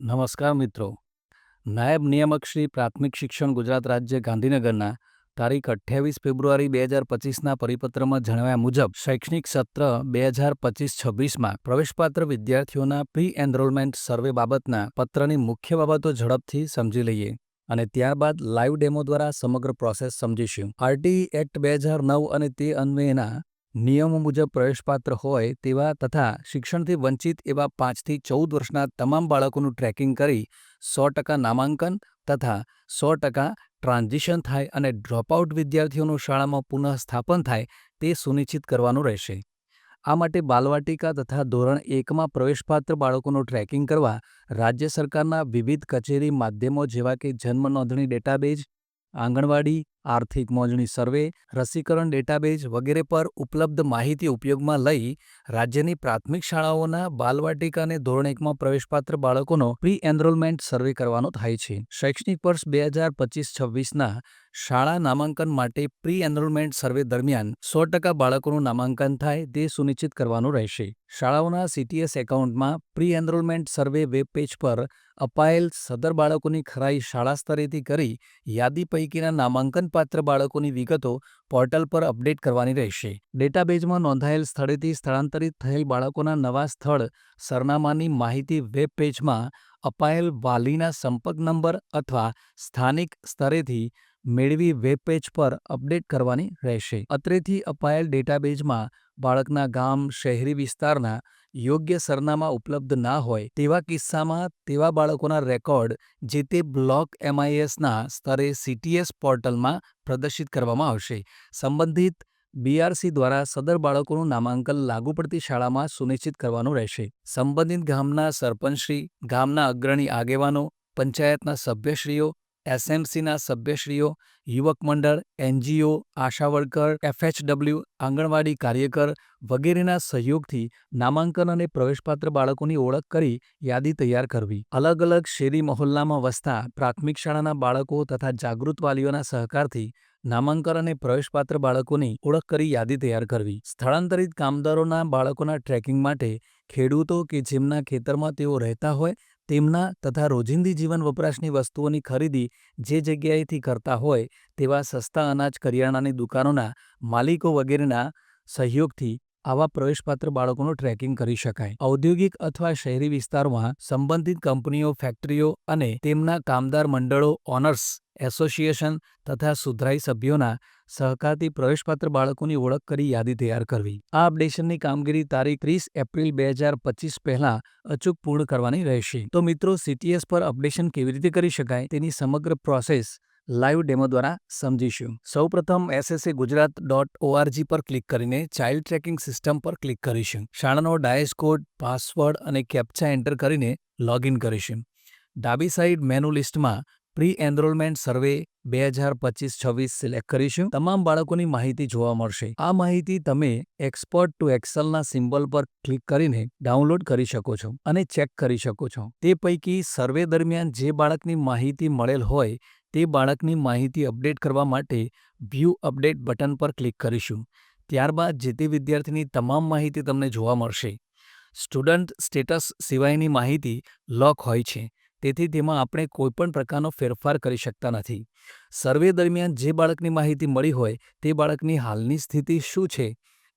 નમસ્કાર મિત્રો. નાયબ નિયામક શ્રી પ્રાથમિક શિક્ષણ ગુજરાત રાજ્ય ગાંધીનગરના તારીખ અઠ્યાવીસ ફેબ્રુઆરી બે હજાર પચીસના પરિપત્રમાં જણાવ્યા મુજબ, શૈક્ષણિક સત્ર બે હજાર પચીસ છવ્વીસમાં પ્રવેશપાત્ર વિદ્યાર્થીઓના પ્રી એનરોલમેન્ટ સર્વે બાબતના પત્રની મુખ્ય બાબતો ઝડપથી સમજી લઈએ અને ત્યારબાદ લાઈવ ડેમો દ્વારા સમગ્ર પ્રોસેસ સમજીશું. આરટીઈ એક્ટ બે હજાર નવ અને તે અન્વયના નિયમો મુજબ પ્રવેશપાત્ર હોય તેવા તથા શિક્ષણથી વંચિત એવા પાંચથી ચૌદ વર્ષના તમામ બાળકોનું ટ્રેકિંગ કરી સો ટકા નામાંકન તથા સો ટકા ટ્રાન્ઝિશન થાય અને ડ્રોપઆઉટ વિદ્યાર્થીઓનું શાળામાં પુનઃસ્થાપન થાય તે સુનિશ્ચિત કરવાનું રહેશે. આ માટે બાલવાટિકા તથા ધોરણ એકમાં પ્રવેશપાત્ર બાળકોનું ટ્રેકિંગ કરવા રાજ્ય સરકારના વિવિધ કચેરી માધ્યમો જેવા કે જન્મ નોંધણી ડેટાબેઝ, આંગણવાડી આર્થિક મોજણી સર્વે, રસીકરણ ડેટાબેઝ વગેરે પર ઉપલબ્ધ માહિતી ઉપયોગમાં લઈ રાજ્યની પ્રાથમિક શાળાઓના બાલવાટિકા અને ધોરણ એકમાં પ્રવેશપાત્ર બાળકોનો પ્રી એનરોલમેન્ટ સર્વે કરવાનો થાય છે. શૈક્ષણિક વર્ષ બે હજાર પચીસ છવ્વીસના શાળા નામાંકન માટે પ્રી એનરોલમેન્ટ સર્વે દરમિયાન સો ટકા બાળકોનું નામાંકન થાય તે સુનિશ્ચિત કરવાનું રહેશે. શાળાઓના સીટીએસ એકાઉન્ટમાં pre enrolment survey web page પર અપાયેલ સદર બાળકોની ખરાઈ શાળા સ્તરેથી કરી યાદી પૈકીના નામાંકનપાત્ર બાળકોની વિગતો પોર્ટલ પર અપડેટ કરવાની રહેશે. ડેટાબેઝમાં નોંધાયેલ સ્થળેથી સ્થળાંતરિત થયેલ બાળકોના નવા સ્થળ, સરનામાની માહિતી વેબ પેજમાં અપાયેલ વાલીના સંપર્ક નંબર અથવા સ્થાનિક સ્તરેથી મેળવી વેબ પેજ પર અપડેટ કરવાની રહેશે. અત્રેથી અપાયેલ ડેટાબેઝમાં બાળકના ગામ, શહેરી વિસ્તારના યોગ્ય સરનામા ઉપલબ્ધ ના હોય તેવા કિસ્સામાં તેવા બાળકોના રેકોર્ડ, જે તે બ્લોક એમઆઈએસના સ્તરે સીટીએસ પોર્ટલમાં પ્રદર્શિત કરવામાં આવશે. સંબંધિત બીઆરસી દ્વારા સદર બાળકોનું નામાંકન લાગુ પડતી શાળામાં સુનિશ્ચિત કરવાનું રહેશે. સંબંધિત ગામના સરપંચશ્રી, ગામના અગ્રણી આગેવાનો, પંચાયતના સભ્યશ્રીઓ એસએમસીના સભ્યશ્રીઓ, યુવક મંડળ, એનજીઓ, આશા એફએચડબલ્યુ, આંગણવાડી કાર્યકર વગેરેના સહયોગથી નામાંકન અને પ્રવેશપાત્ર બાળકોની ઓળખ કરી યાદી તૈયાર કરવી. અલગ અલગ શેરી મહોલ્લામાં વસતા પ્રાથમિક શાળાના બાળકો તથા જાગૃત વાલીઓના સહકારથી નામાંકન અને પ્રવેશપાત્ર બાળકોની ઓળખ કરી યાદી તૈયાર કરવી. સ્થળાંતરિત કામદારોના બાળકોના ટ્રેકિંગ માટે ખેડૂતો કે જેમના ખેતરમાં તેઓ રહેતા હોય તેમના તથા રોજિંદી જીવન વપરાશની વસ્તુઓની ખરીદી જે જગ્યાએથી કરતા હોય તેવા સસ્તા અનાજ, કરિયાણાની દુકાનોના માલિકો વગેરેના સહયોગથી આવા પ્રવેશપાત્ર બાળકોનું ટ્રેકિંગ કરી શકાય. ઔદ્યોગિક અથવા શહેરી વિસ્તારમાં સંબંધિત કંપનીઓ, ફેક્ટરીઓ અને તેમના કામદાર મંડળો, ઓનર્સ, એસોસિએશન તથા સુધરાઈ સભ્યોના સહકારથી પ્રવેશપાત્ર બાળકોની ઓળખ કરી યાદી તૈયાર કરવી. આ અપડેશનની કામગીરી તારીખ ત્રીસ એપ્રિલ બે હજાર પચીસ પહેલાં અચૂક પૂર્ણ કરવાની રહેશે. તો મિત્રો સીટીએસ પર અપડેશન કેવી રીતે કરી શકાય તેની સમગ્ર પ્રોસેસ લાઈવ ડેમો દ્વારા સમજીશું. સૌપ્રથમ એસએસએ ગુજરાત ડોટ ઓઆરજી પર ક્લિક કરીને ચાઇલ્ડ ટ્રેકિંગ સિસ્ટમ પર ક્લિક કરીશું. શાળાનો ડાયસ કોડ, પાસવર્ડ અને કેપ્ચા એન્ટર કરીને લોગિન કરીશું. ડાબી સાઈડ મેનુ લિસ્ટમાં પ્રી એનરોલમેન્ટ સર્વે બે હજાર પચીસ છવ્વીસ સિલેક્ટ કરીશું. તમામ બાળકોની માહિતી જોવા મળશે. આ માહિતી તમે એક્સપર્ટ ટુ એક્સેલના સિમ્બોલ પર ક્લિક કરીને ડાઉનલોડ કરી શકો છો અને ચેક કરી શકો છો. તે પૈકી સર્વે દરમિયાન જે બાળકની માહિતી મળેલ હોય તે બાળકની માહિતી અપડેટ કરવા માટે વ્યૂ અપડેટ બટન પર ક્લિક કરીશું. ત્યારબાદ જે તે વિદ્યાર્થીની તમામ માહિતી તમને જોવા મળશે. સ્ટુડન્ટ સ્ટેટસ સિવાયની માહિતી લોક હોય છે, તેથી તેમાં આપણે કોઈપણ પ્રકારનો ફેરફાર કરી શકતા નથી. સર્વે દરમિયાન જે બાળકની માહિતી મળી હોય, તે બાળકની હાલની સ્થિતિ શું છે,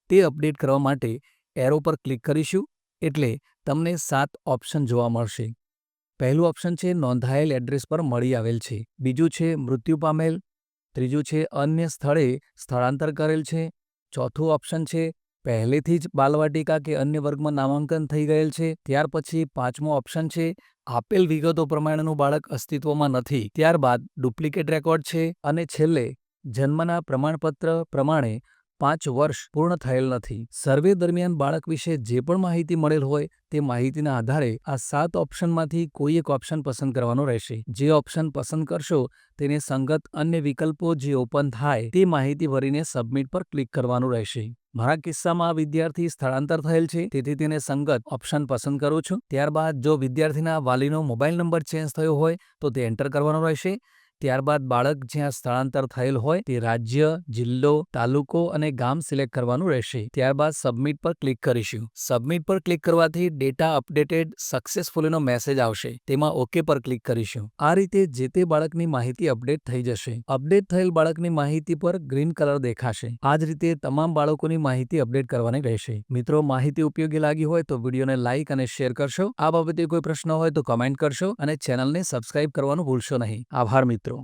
તે અપડેટ કરવા માટે એરો પર ક્લિક કરીશું, એટલે તમને સાત ઓપ્શન જોવા મળશે. પહેલું ઓપ્શન છે, નોંધાયેલ એડ્રેસ પર મળી આવેલ છે. બીજું છે, મૃત્યુ પામેલ. ત્રીજું છે, અન્ય સ્થળે સ્થળાંતર કરેલ છે. ચોથું ઓપ્શન છે, પહેલેથી જ બાલવાટિકા કે અન્ય વર્ગમાં નામાંકન થઈ ગયેલ છે. ત્યાર પછી પાંચમો ઓપ્શન છે, આપેલ વિગતો પ્રમાણેનું બાળક અસ્તિત્વમાં નથી. ત્યારબાદ ડુપ્લિકેટ રેકોર્ડ છે અને છેલ્લે જન્મના પ્રમાણપત્ર પ્રમાણે પાંચ વર્ષ પૂર્ણ થયેલ નથી. સર્વે દરમિયાન બાળક વિશે જે પણ માહિતી મળેલ હોય તે માહિતીના આધારે આ સાત ઓપ્શનમાંથી કોઈ એક ઓપ્શન પસંદ કરવાનો રહેશે. જે ઓપ્શન પસંદ કરશો તેને સંગત અન્ય વિકલ્પો જે ઓપન થાય તે માહિતી ભરીને સબમિટ પર ક્લિક કરવાનું રહેશે. મારા કિસ્સામાં આ વિદ્યાર્થી સ્થળાંતર થયેલ છે, તેથી તેને સંગત ઓપ્શન પસંદ કરું છું. ત્યારબાદ જો વિદ્યાર્થીના વાલીનો મોબાઈલ નંબર ચેન્જ થયો હોય તો તે એન્ટર કરવાનો રહેશે. ત્યારબાદ બાળક જ્યાં સ્થળાંતર થયેલ હોય, તે રાજ્ય, જિલ્લો, તાલુકો અને ગામ સિલેક્ટ કરવાનું રહેશે. ત્યારબાદ સબમિટ પર ક્લિક કરીશું. સબમિટ પર ક્લિક કરવાથી ડેટા અપડેટેડ સક્સેસફુલીનો મેસેજ આવશે. તેમાં ઓકે પર ક્લિક કરીશું. આ રીતે જે તે બાળકની માહિતી અપડેટ થઈ જશે. અપડેટ થયેલ બાળકની માહિતી પર ગ્રીન કલર દેખાશે. આ જ રીતે તમામ બાળકોની માહિતી અપડેટ કરવાની રહેશે. મિત્રો, માહિતી ઉપયોગી લાગી હોય તો વિડીયોને લાઇક અને શેર કરશો. આ બાબતે કોઈ પ્રશ્ન હોય તો કમેન્ટ કરશો અને ચેનલને સબસ્ક્રાઇબ કરવાનું ભૂલશો નહીં. આભાર મિત્રો.